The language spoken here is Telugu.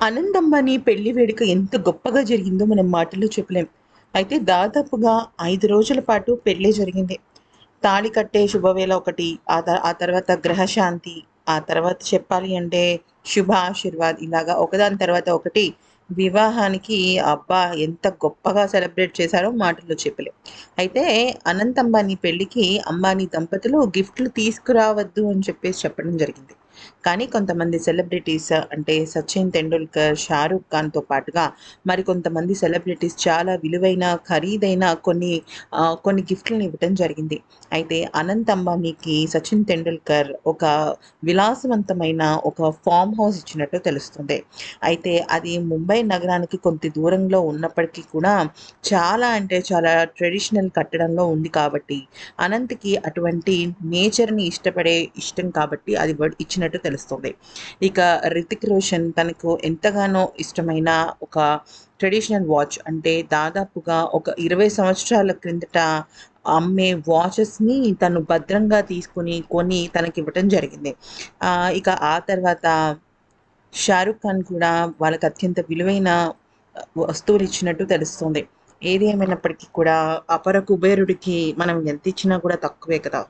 అనందమ్మని అంబానీ పెళ్ళి వేడుక ఎంత గొప్పగా జరిగిందో మనం మాటల్లో చెప్పలేం. అయితే దాదాపుగా ఐదు రోజుల పాటు పెళ్ళే జరిగింది. తాళి కట్టే శుభవేళ ఒకటి ఆ త- ఆ తర్వాత గ్రహశాంతి ఆ తర్వాత చెప్పాలి అంటే శుభ ఆశీర్వాద్ ఇలాగా ఒకదాని తర్వాత ఒకటి. వివాహానికి అబ్బా ఎంత గొప్పగా సెలబ్రేట్ చేశారో మాటల్లో చెప్పలేం. అయితే అనంత్ అంబానీ పెళ్ళికి అంబానీ దంపతులు గిఫ్ట్లు తీసుకురావద్దు అని చెప్పేసి చెప్పడం జరిగింది. కానీ కొంతమంది సెలబ్రిటీస్ అంటే సచిన్ తెండూల్కర్ షారూక్ ఖాన్తో పాటుగా మరి కొంతమంది సెలబ్రిటీస్ చాలా విలువైన ఖరీదైన కొన్ని కొన్ని గిఫ్ట్లను ఇవ్వటం జరిగింది. అయితే అనంత్ అంబానీకి సచిన్ తెండూల్కర్ ఒక విలాసవంతమైన ఒక ఫామ్ హౌస్ ఇచ్చినట్టు తెలుస్తుంది. అయితే అది ముంబై నగరానికి కొంత దూరంలో ఉన్నప్పటికీ కూడా చాలా అంటే చాలా ట్రెడిషనల్ కట్టడంలో ఉంది కాబట్టి అనంత్కి అటువంటి నేచర్ని ఇష్టపడే ఇష్టం కాబట్టి అది ఇచ్చిన ఇచ్చినట్టు తెలుస్తుంది. ఇక రితిక్ రోషన్ తనకు ఎంతగానో ఇష్టమైన ఒక ట్రెడిషనల్ వాచ్ అంటే దాదాపుగా ఒక ఇరవై సంవత్సరాల క్రిందట అమ్మే వాచెస్ని తను భద్రంగా తీసుకుని కొని తనకి ఇవ్వటం జరిగింది. ఇక ఆ తర్వాత షారుఖ్ ఖాన్ కూడా వాళ్ళకి అత్యంత విలువైన వస్తువులు ఇచ్చినట్టు తెలుస్తుంది. ఏది ఏమైనప్పటికీ కూడా అపర కుబేరుడికి మనం ఎంత ఇచ్చినా కూడా తక్కువే కదా.